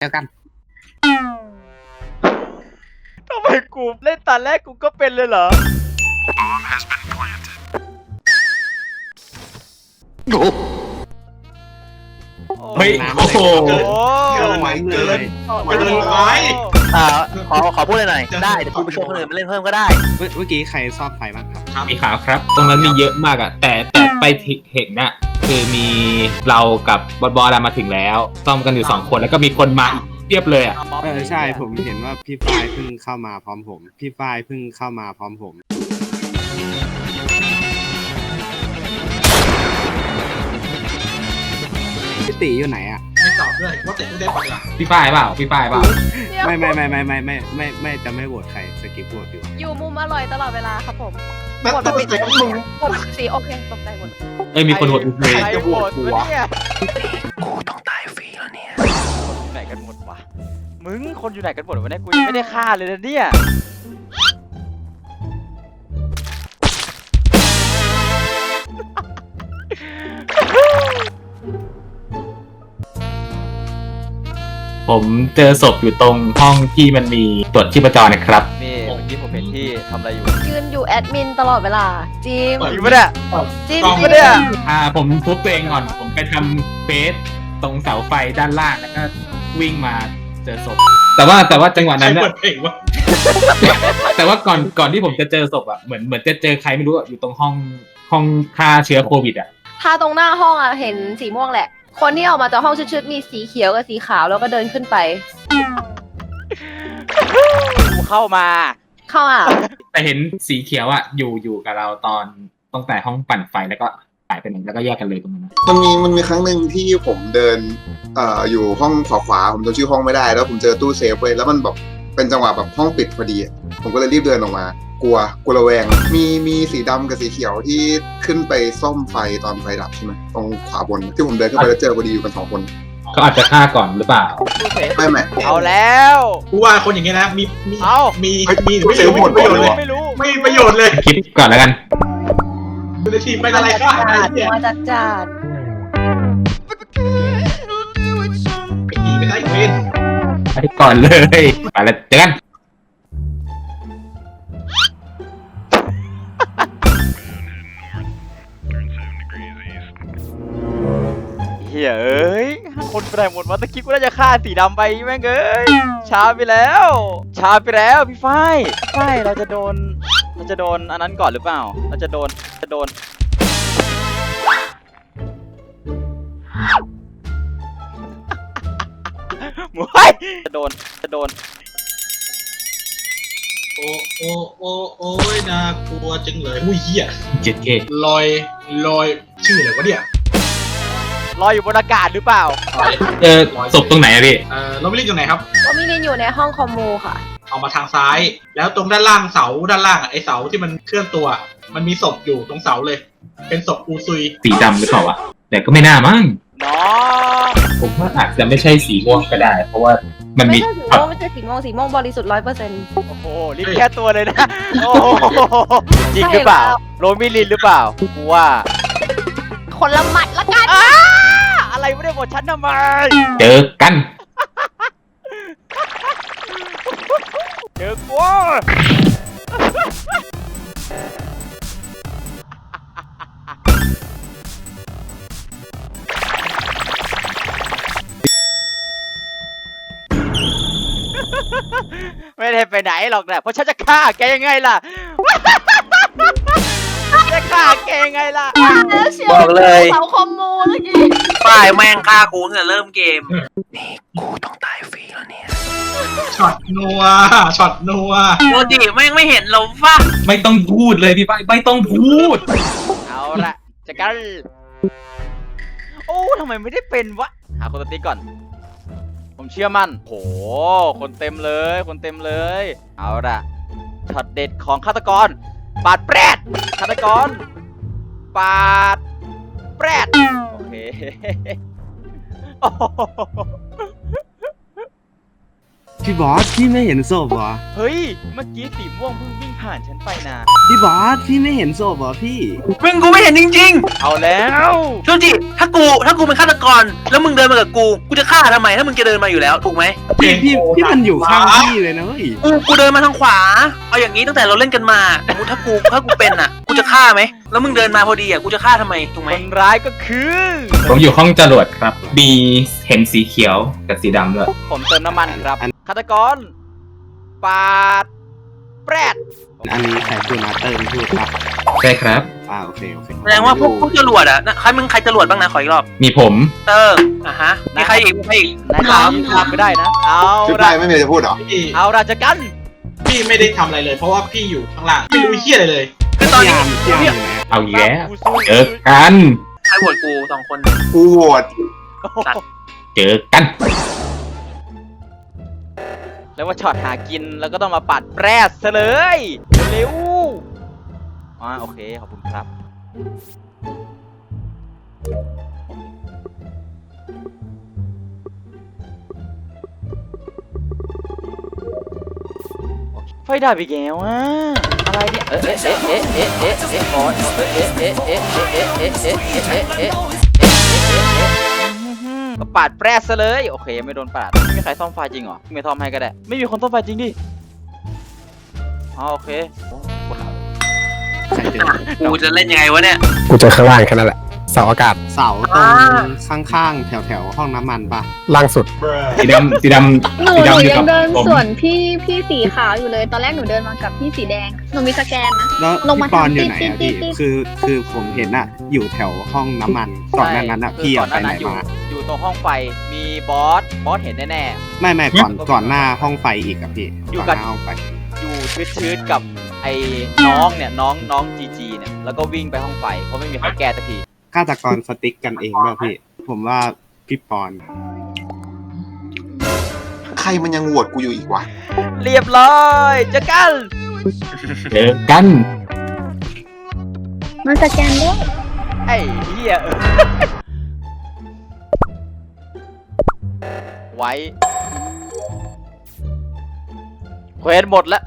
เจอกัน ทำไมกูเล่นตอนแรกกูก็เป็นเลยเหรอ เฮ้ยโอ้โห โอ้เกินไปเกิน เกินไป อ่าขอขอพูดหน่อยได้เดี๋ยวกูไปชวนคนอื่นมาเล่นเพิ่มก็ได้ เมื่อเมื่อกี้ใครซ่อมไฟบ้างครับ มีขาวครับ ตรงนั้นมีเยอะมากอะแต่แต่ไปเห็นน่ะ คือมีเรากับบอสบอสอะมาถึงแล้วซ่อมกันอยู่สองคนแล้วก็มีคนมาอีกเรียบเลยอะเออใช่ผมเห็นว่าพี่ฝ้ายเพิ่งเข้ามาพร้อมผม พี่ฝ้ายเพิ่งเข้ามาพร้อมผม พี่ตีอยู่ไหนอะไม่ ตอบด้วยว่าแต่ไม่ได้ไปอะพี่ป้ายเปล่าพี่ป้ายเปล่าไม่ไม่ไม่ไม่ไม่ไม่ไม่ไม่จะไม่โหวตใครสกิปโหวตอยู่อยู่มุมอร่อยตลอดเวลาครับผมแม่ต้องไปแต่กับมึงกดสีโอเคตกใจหมดเอ้ยมีคนโหวตเลยใครโหวตวะเนี่ยกูต้องตายฟรีแล้วเนี่ยคนอยู่ไหนกันหมดวะมึงคนอยู่ไหนกันหมดวะเนี่ยกูยังไม่ได้ฆ่าเลยนะเนี่ย ผมเจอศพอยู่ตรงห้องที่มันมีตรวจชีพจรนะครับ นี่เมื่อกี้ผมเห็นที่ทำอะไรอยู่ยืนอยู่แอดมินตลอดเวลา จริง จริงปะเนี่ย จริงจริงปะเนี่ย อ่า ผมทุบตัวเองก่อน ผมไปทำเฟสตรงเสาไฟด้านล่างแล้วก็วิ่งมาเจอศพ แต่ว่าแต่ว่าจังหวะใครนั้นเปิน่ะดเพลงวะแต่ว่าก่อนก่อนที่ผมจะเจอศพอะเหมือนเหมือนจะเจอใครไม่รู้อะอยู่ตรงห้องห้องฆ่าเชื้อโควิดอะ ถ้าตรงหน้าห้องอะเห็นสีม่วงแหละ คนที่ออกมาจากห้องชุดๆมีสีเขียวกับสีขาวแล้วก็เดินขึ้นไป กูเข้ามา เข้าอะ แต่เห็นสีเขียวอะอยู่อยู่กับเราตอนตั้งแต่ห้องปั่นไฟแล้วก็หายไปไหนแล้วก็แยกกันเลยตรงนั้นนะมันมีมันมีครั้งหนึ่งที่ผมเดินเอ่ออยู่ห้องขวาขวาผมจำชื่อห้องไม่ได้ แล้วผมเจอตู้เซฟเว้ยแล้วมันแบบเป็นจังหวะแบบห้องปิดพอดีอะผมก็เลยรีบเดินออกมา กลัวกลัวระแวง มีมีสีดำกับสีเขียวที่ขึ้นไปซ่อมไฟตอนไฟดับใช่ไหมตรงขวาบน ที่ผมเดินขึ้นไปแล้วเจอพอดีอยู่กันสองคนก็อาจจะฆ่าก่อนหรือเปล่าตู้เซฟไม่ไม่ เอาแล้ว กูว่าคนอย่างเงี้ยนะมีมีเอ้ามีเฮ้ยมีตู้เซฟหมดประโยชน์เลยไม่รู้ไม่มีประโยชน์เลยคลิปก่อนแล้วกันดูในทีมเป็นอะไรก็หายเนี่ยมาจัดจานไอ้หีไม่ได้เว้นไปก่อนเลยไปแล้วเจอกัน ยเอ้ยคนไปไหนหมดวะตะกี้กูน่าจะฆ่าสีดำไปแม่งเอ้ยช้าไปแล้ว ช้าไปแล้วพี่ฝ้ายฝ้ายเราจะโดน เราจะโดนอันนั้นก่อนหรือเปล่า เราจะโดน จะโดนหมวยจะโดน จะโดน โอ้โอ้โอ้โอ้ยน่ากลัวจังเลยอุ้ยเหี้ยเจ็ดเคลอยลอยชื่ออะไรวะเนี่ย ลอยอยู่บนอากาศหรือเปล่าลอยเจอศพตรงไหนอะพี่ เอ่อเราไม่เล่นอยู่ไหนครับ ก็มีลินอยู่ในห้องคอมมูค่ะเอามาทางซ้าย แล้วตรงด้านล่างเสาด้านล่างอะไอเสาที่มันเคลื่อนตัว มันมีศพอยู่ตรงเสาเลย เป็นศพอูซุย สีดำหรือเปล่าวะแต่ก็ไม่น่ามั้ง น้องผมว่าอาจจะไม่ใช่สีม่วงก็ได้ เพราะว่ามันมีไม่ใช่สีม่วงไม่ใช่สีม่วงสีม่วงบริสุทธิ์ร้อยเปอร์เซ็นต์โอ้โหลินแค่ตัวเลยนะ โอ้โหจริงหรือเปล่าใช่แล้วโรมิลินหรือเปล่ากูว่า คนละหมัดละกัน อ้าอะไรไม่ได้หมดฉันทำไม เจอกัน เจอกูไม่ได้ไปไหนหรอกนะเพราะฉันจะฆ่าแกยังไงล่ะ จะฆ่าแกยังไงล่ะ แล้วเชียวบอกเลย เสาคอมมูเมื่อกี้ ป้ายแม่งฆ่ากูตั้งแต่เริ่มเกม นี่กูต้องตายฟรีแล้วเนี่ย ช็อตนัวช็อตนัวโมจิแม่งไม่เห็นเราป่ะไม่ต้องพูดเลยพี่ป้ายไม่ต้องพูด เอาละจะกันโอ้ทำไมไม่ได้เป็นวะ หาคนสติ๊กก่อน ผมเชื่อมั่นโห คนเต็มเลย คนเต็มเลย เอาละช็อตเด็ดของฆาตกร ปาดแปรดฆาตกร ปาดแปรดโอเคโอ้โห พี่บอสพี่ไม่เห็นศพเหรอ เฮ้ย เมื่อกี้สีม่วงเพิ่งวิ่งผ่านฉันไปนะพี่บอสพี่ไม่เห็นศพเหรอพี่ มึงกูไม่เห็นจริงเอาแล้วๆโชจิถ้ากูถ้ากูเป็นฆาตกร แล้วมึงเดินมากับกู กูจะฆ่าทำไม ถ้ามึงจะเดินมาอยู่แล้ว ถูกไหมพี่พี่พี่มันอยู่ข้างพี่เลยนะเว้ย กูกูเดินมาทางขวา เอาอย่างนี้ตั้งแต่เราเล่นกันมาสมมติถ้ากูถ้ากูเป็นอะกู จะฆ่าไหม แล้วมึงเดินมาพอดีอะกูจะฆ่าทำไมถูกไหมคนร้ายก็คือ ผมอยู่ห้องจรวดครับ มีเห็นสีเขียวกับสีดำด้วยผมเติมน้ำมันครับฆาตกรปาดแปรดอันนี้ใครพูดนะเติมพูดครับใช่ครับ อ่าโอเคโอเคแสดงว่าพวกพวกจรวดอะนะใครมึงใครจรวดบ้างนะขออีกรอบ มีผมเอออะฮะมีใครอีกมีใครอีกนายทำทำไม่ได้นะ เอาพี่ละปายไม่มีอะไรจะพูดเหรอ พี่เอาละจะกัน พี่ไม่ได้ทำอะไรเลย เพราะว่าพี่อยู่ข้างล่างไม่รู้เฮียอะไรเลย คือตอนพี่นี้ยามพี่ยามอยู่ไหนเอาอีกแล้วกูสู้เจอกันใครโหวตกูสองคนกูโหวตสัตว์เจอกัน แล้วว่าช็อตหากินแล้วก็ต้องมาปัดแปรดซะเลยเร็วอ่าโอเคขอบคุณครับ ไฟดับอีกแล้วอะ อะไรเนี่ยเอ๊ะเอ๊ะเอ๊ะเอ๊ะเอ๊ะเอ๊ะก่อนเอ๊ะเอ๊ะเอ๊ะเอ๊ะเอ๊ะเอ๊ะเอ๊ะเอ๊ะเอ๊ะเอ๊ะเอ๊ะก็ปาดแปรซะเลยโอเคไม่โดนปาดไม่มีใครซ่อมไฟจริงเหรอไม่ซ่อมให้ก็ได้ไม่มีคนซ่อมไฟจริงดิอ๋อโอเคโอ้ปวดหลังใครเจอกูจะเล่นยังไงวะเนี่ยกูเจอข้างล่างแค่นั้นแหละ เสาอากาศเสาตรงข้างๆ แถวๆ ห้องน้ำมันปะล่างสุด สีดำสีดำหนูสีหนูดำอยู่ยักับงเดินผมส่วนพี่พี่สีขาวอยู่เลย ตอนแรกหนูเดินมากับพี่สีแดง หนูมีสแกนนะ แล้วลงมาพี่ปอนอยู่ไหนติ๊อะดติ๊พี่ดติ๊ดคือคือผมเห็นอะอยู่แถวห้องน้ำมันก่อนหน้านั้นอะใช่พี่ก่อะนไปไหนอยู่มา อยู่ตรงห้องไฟมีบอสบอสเห็นแน่ ไม่ไม่ก่อนก่อนหน้าห้องไฟอีกอะพี่อยู่ก่อนกับหน้าห้องไฟ ๆ อยู่ชืดๆกับไอ้น้องเนี่ยน้องน้องจีจีเนี่ยแล้วก็วิ่งไปห้องไฟเพราะไม่มีใครแก้สักที ฆาตกรสติ๊กกันเองป่ะพี่ ผมว่าพี่ปอน ใครมันยังโหวตกูอยู่อีกวะ เรียบร้อยเจอกัน เจอกัน มาสแกนด้วยไอ้เหี้ยเออไว้เควสหมดแล้ว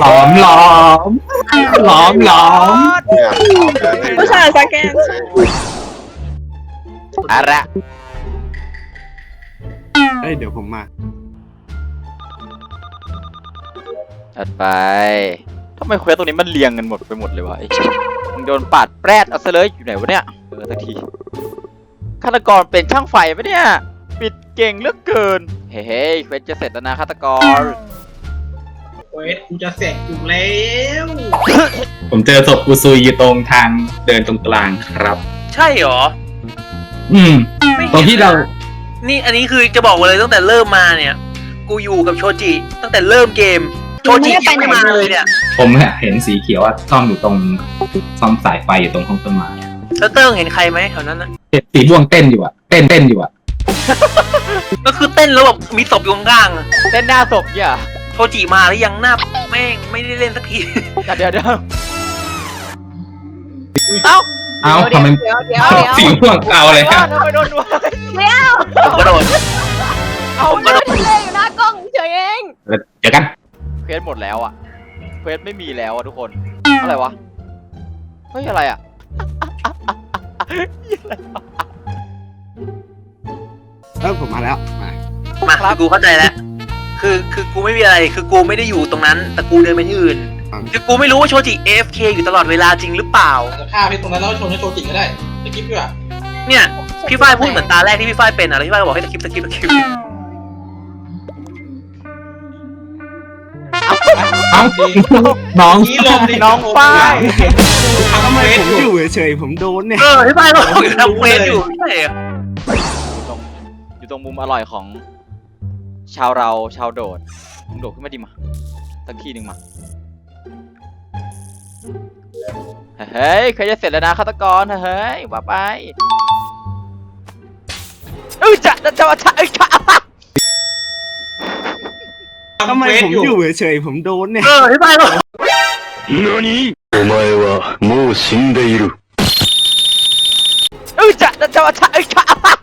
หลอมหลอมหลอมหลอมเนี่ยตอบเลยผู้ชายสแกนอะระเอ้ยเดี๋ยวผมมา ถัดไปทำไมเควสตรงนี้มันเรียงกันหมดไปหมดเลยวะไอ้เหี้ยมึงโดนปาดแปรดเอาซะเลยอยู่ไหนวะเนี่ยเออสักทีฆาตกรเป็นช่างไฟปะเนี่ย ปิดเก่งเหลือเกิน เฮ้ยเควสจะเสร็จแล้วนะฆาตกร เวทกูจะเสร็จอยู่แล้วผมเจอศพกูซุยอยู่ตรงทางเดินตรงกลางครับ ใช่เหรอ อืม ไม่ตรงเห็นที่เรา นี่อันนี้คือจะบอกไว้เลยตั้งแต่เริ่มมาเนี่ย กูอยู่กับโชจิ ตั้งแต่เริ่มเกม โชจิยังไม่มาเลยเนี่ยผมเห็นสีเขียวว่าซ่อมอยู่ตรงซ่อมสายไฟอยู่ตรงห้องต้นไม้อะแล้วเติ้งเห็นใครไหมแถวนั้นนะเห็นสีม่วงเต้นอยู่อะเต้นเต้นอยู่อะก็คือเต้นแล้วแบบมีศพอยู่ข้างๆอะเต้นหน้าศพเนี่ย โชจิมาแล้วยังหน้าแม่งไม่ได้เล่นสักที เดี๋ยวเดี๋ยวเอ้าเอ้าทำไมเดี๋ยวเดี๋ยวเอ้าเดี๋ยวสีม่วงเอาเลยอ้าวทำไมโดนด้วยผมกระโดดเอาผมกระโดดเล่อยู่หน้ากล้องเฉยเองเจอกันเควสหมดแล้วอะเควสไม่มีแล้วอะทุกคนอะไรวะเฮ้ยอะไรอะเออผมมาแล้วมามาคือกูเข้าใจแล้ว คือคือกูไม่มีอะไร คือกูไม่ได้อยู่ตรงนั้น แต่กูเดินไปที่อื่นคือกูไม่รู้ว่าโชจิ AFK อยู่ตลอดเวลาจริงหรือเปล่าจะฆ่าพี่ตรงนั้นแล้วชนให้โชจิก็ได้สกิปดีกว่าเนี่ย พี่ฝ้ายพูดเหมือนตาแรกที่พี่ฝ้ายเป็นอะแล้วพี่ฝ้ายก็บอกให้สกิปสกิปสกิปเอ้าน้อง นี่ลมดิน้องฝ้าย ทำทำไมเวทผมออยู่ยู่เฉยๆผมโดนเนี่ย เออพี่ฝ้ายบอกอยู่ทำเควสอยู่ใช่เหรออยู่ตรงอยู่ตรงมุมอร่อยของ ชาวเราชาวโดดมึงโดดขึ้นมาดิมาสักทีหนึ่งมา เฮ้ยเคยจะเสร็จแล้วนะฆาตกร เฮ้ยว่าไปเออจะจะจะจะเอ้ยจะ ทำไม เวท ผม อยู่ อยู่เฉยๆผมโดนเนี่ย เออพี่ฝ้ายบอก お前はもう死んでいる。 เออจะจะจะจะเอ้ยจะ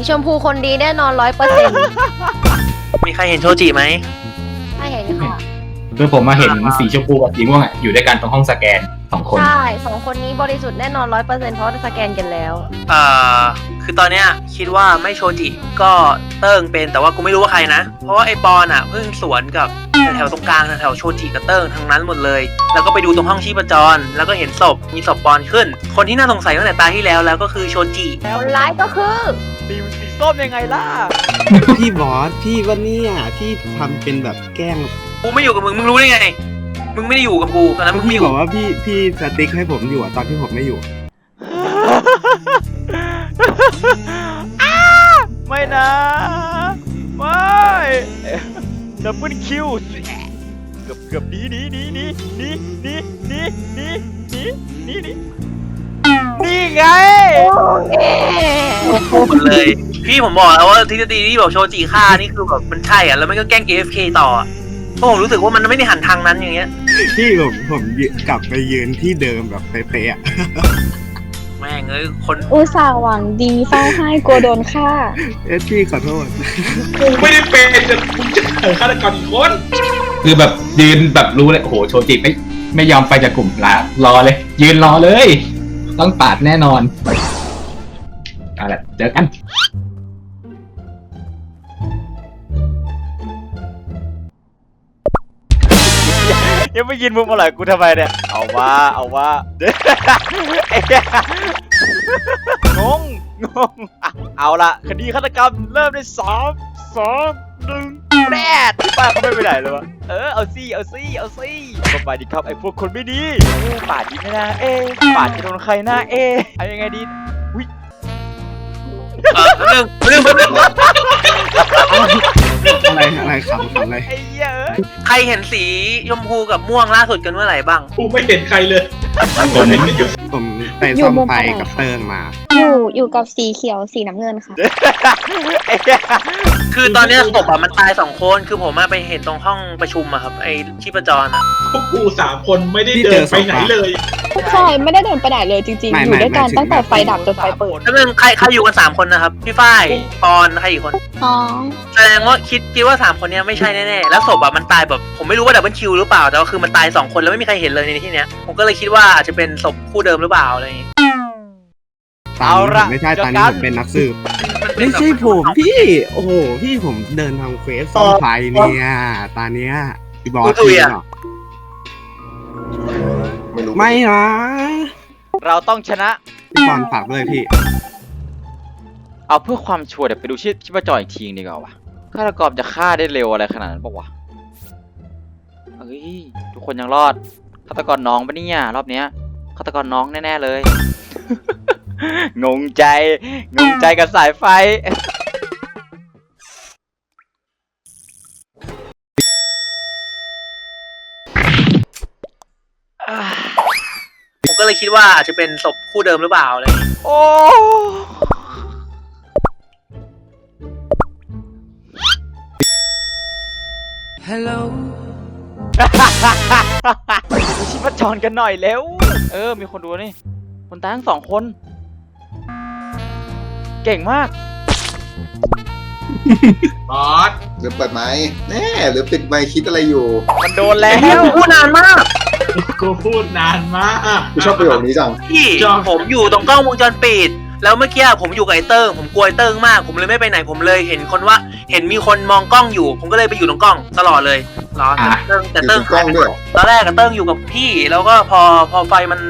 สีชมพูคนดีแน่นอนร้อยเปอร์เซ็นต์มีใครเห็นโชจิไหมถ้าเห็นค่ะ คือผมมาเห็นสีชมพูกับสีม่วงอะอยู่ด้วยกันตรงห้องสแกน สองคน ใช่สองคนนี้บริสุทธิ์แน่นอนร้อยเปอร์เซ็นต์เพราะสแกนกันแล้ว เอ่อคือตอนเนี้ยคิดว่าไม่โชจิก็เติ้งเป็นแต่ว่ากูไม่รู้ว่าใครนะ เพราะว่าไอ้ปอนอะเพิ่งสวนกับแถวๆตรงกลางแถวๆโชจิกับเติ้งทั้งนั้นหมดเลย แล้วก็ไปดูตรงห้องชีพจร แล้วก็เห็นศพมีศพปอนขึ้น คนที่น่าสงสัยตั้งแต่ตาที่แล้วแล้วก็คือโชจิคนร้ายก็คือสีสีส้มยังไงล่ะ พี่บอสพี่ว่าเนี่ยพี่ทำเป็นแบบแกล้งกูไม่อยู่กับมึงมึงรู้ได้ไง มึงไม่ได้อยู่กับกูตอนนั้นมึงไม่พี่อยู่บอกว่าพี่พี่สติ๊กให้ผมอยู่อะตอนที่ผมไม่อยู่ อ้าไม่นะ ไม่ดับเบิลคิวเกือบเกือบหนีหนีหนีหนีหนีหนีหนีหนีหนีหนีหนีนี่ไงหมดเลย พี่ผมบอกแล้วว่าทฤษฎีที่บอกโชจิฆ่านี่คือแบบมันใช่อะแล้วมันก็แกล้ง AFK ต่ออะ เพราะผมรู้สึกว่ามันไม่ได้หันทางนั้นอย่างเงี้ย พี่ผมผมยืนกลับไปยืนที่เดิมแบบเป๊ะๆอะ แม่งเอ้ยคนอุตส่าห์หวังดีเฝ้าให้กลัวโดนฆ่า เอ๊ะพี่ขอโทษ กูไม่ได้เป็นแต่มึงจะเออฆาตกรอีกคนคือแบบยืนแบบรู้เลยโอ้โหโชจิไม่ไม่ยอมไปจากกลุ่มลารอเลย ยืนรอเลย ต้องปาดแน่นอนเอาละเจอกัน ยังไม่ยินมุมอะไรกูทำไมเนี่ย เอาว่าเอาว่าไอ้เหี้ยงงงงอะเอาละคดีฆาตกรรมเริ่มในสามสองหนึ่งแปดพี่ป้าเขาไม่ไปไหนเลยวะเออเอาซี่เอาซี่เอาซี่ก็ไปดิครับไอ้พวกคนไม่ดีเออปาดดีไหมนะเอ๊ะปาดจะโดนใครหน้าเอ๊ะเอายังไงดีเออเรื่องเรื่องเรื่องอะไรอะไรขำขำอะไรไอ้เหี้ยเอ้ย ใครเห็นสีชมพูกับม่วงล่าสุดกันเมื่อไหร่บ้าง กูไม่เห็นใครเลยผมผมไปอยู่ซ่ อมมุมไฟอะไรกับคะเติ้งมา อยู่อยู่กับสีเขียวสีน้ำเงินค่ะไอ้เหี้ยคือตอนเนี้ยศพอะมันตายสองคนคือผมอะไปเห็นตรงห้องประชุมอะครับไอ้ชีพจรอะพวกกูสามคนไม่ได้พี่เดิเจนอไปไหนศพอะเลย ใช่ไม่ได้เดินไปไหนเลยจริงไม่ๆอยู่ด้วยกันไม่ตั้งแต่ไม่ไฟดับจนไฟเปิดแล้วนึงใครใครอยู่กันสามคนนะครับพี่ฝ้ายปอนใครอีกคนอ๋อแสดงว่าคิดคิดว่าสามคนเนี้ยไม่ใช่แน่ๆแล้วศพอะมันตายแบบผมไม่รู้ว่าดับเบิลคิวหรือเปล่าแต่ว่าคือมันตายสองคนแล้วไม่มีใครเห็นเลยในที่เนี้ยผมก็เลยคิดว่าอาจจะเป็นศพคู่เดิมหรือเปล่าอะไรอย่างงี้ตามนี้ผมไม่ใช่ตอนนี้ผมเป็นนักสืบมันเป็นไม่แบบใช่ผมพี่ โอ้โหพี่ผมเดินทำเควสซ่อมไฟเนี่ยตาเนี้ยพี่บอสจริงเหรอไม่รู้ไม่นะเราต้องชนะ พี่บอลฝากด้วยพี่ เอาเพื่อความชัวร์เดี๋ยวไปดูชีพชีพจรอีกทีนึงดีกว่าวะฆาตกรจะฆ่าได้เร็วอะไรขนาดนั้นปะวะเฮ้ยทุกคนยังรอดฆาตกรน้องปะเนี่ยรอบเนี้ย ฆาตกรน้องแน่ๆเลย งงใจ งงใจกับสายไฟ ผมก็เลยคิดว่าอาจจะเป็นศพคู่เดิมหรือเปล่าอะไรอย่างงี้โอ้ฮัลโหล ดูชีพจรกันหน่อยเร็ว เออ มีคนดูนี่ คนตายทั้งสองคน เก่งมาก บอสหรือเปิดไม้แน่หรือปิดไม้คิดอะไรอยู่มันโดนแล้เฮ้ยวพูดนานมากกูพูดนานมาก กูชอบประโยคนี้จังพี่จอผมอยู่ตรงกล้องวงจรปิด แล้วเมื่อกี้ผมอยู่กับไอ้เติ้งผมกลัวไอ้เติ้งมาก ผมเลยไม่ไปไหนผมเลยเห็นคนว่า เห็นมีคนมองกล้องอยู่ ผมก็เลยไปอยู่ตรงกล้องตลอดเลยเหรอแต่อะ เติ้งแต่อยู่เติ้งตรงกล้องด้วยเหรอตอนแรกกับเติ้งอยู่กับพี่แล้วก็พอพอไฟมัน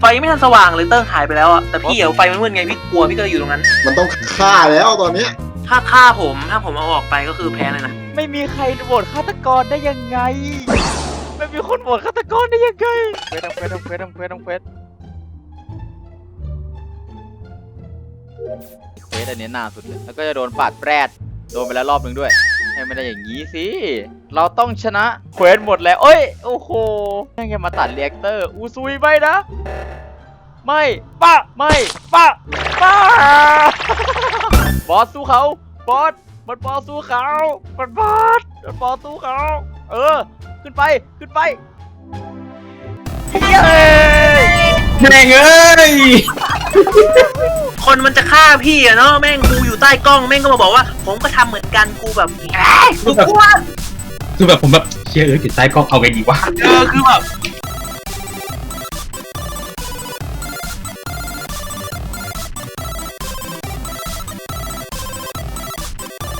ไฟไม่ทันสว่างเลยเติ้งหายไปแล้วอะแต่พี่เอาไฟมันมืดไงพี่กลัวพี่ก็เลยอยู่ตรงนั้น มันต้องฆ่าแล้วตอนเนี้ยถ้าฆ่าผมถ้าผมเอาออกไปก็คือแพ้เลยนะไม่มีใครโหวตฆาตกรได้ยังไง ไม่มีคนโหวตฆาตกรได้ยังไงเควสทำเควสทำเควสทำเควสทำเควส เควสอันนี้นาสุดเลย แล้วก็จะโดนปาดแปรดโดนไปแล้วรอบหนึ่งด้วย ให้ไม่ได้อย่างนี้สิ เราต้องชนะเควสหมดแล้ว เอ้ย โอ้โหยังจะมาตัดเรียกเตอร์ อูซุยไม่นะ ไม่ป้าไม่ป้าป้าบอสสู้เขาบอสมันบอสสู้เขามันบอสมันบอสสู้เขา เออ ขึ้นไป ขึ้นไปเย้แม่งเอ้ย คนมันจะฆ่าพี่อะเนาะแม่งกูอยู่ใต้กล้องแม่งก็มาบอกว่า ผมก็ทำเหมือนกันกูแบบเอ้ยกูกลัวคือแบบผมแบบเชียร์เออจิตใต้กล้องเอาไงดีวะ เออคือแบบ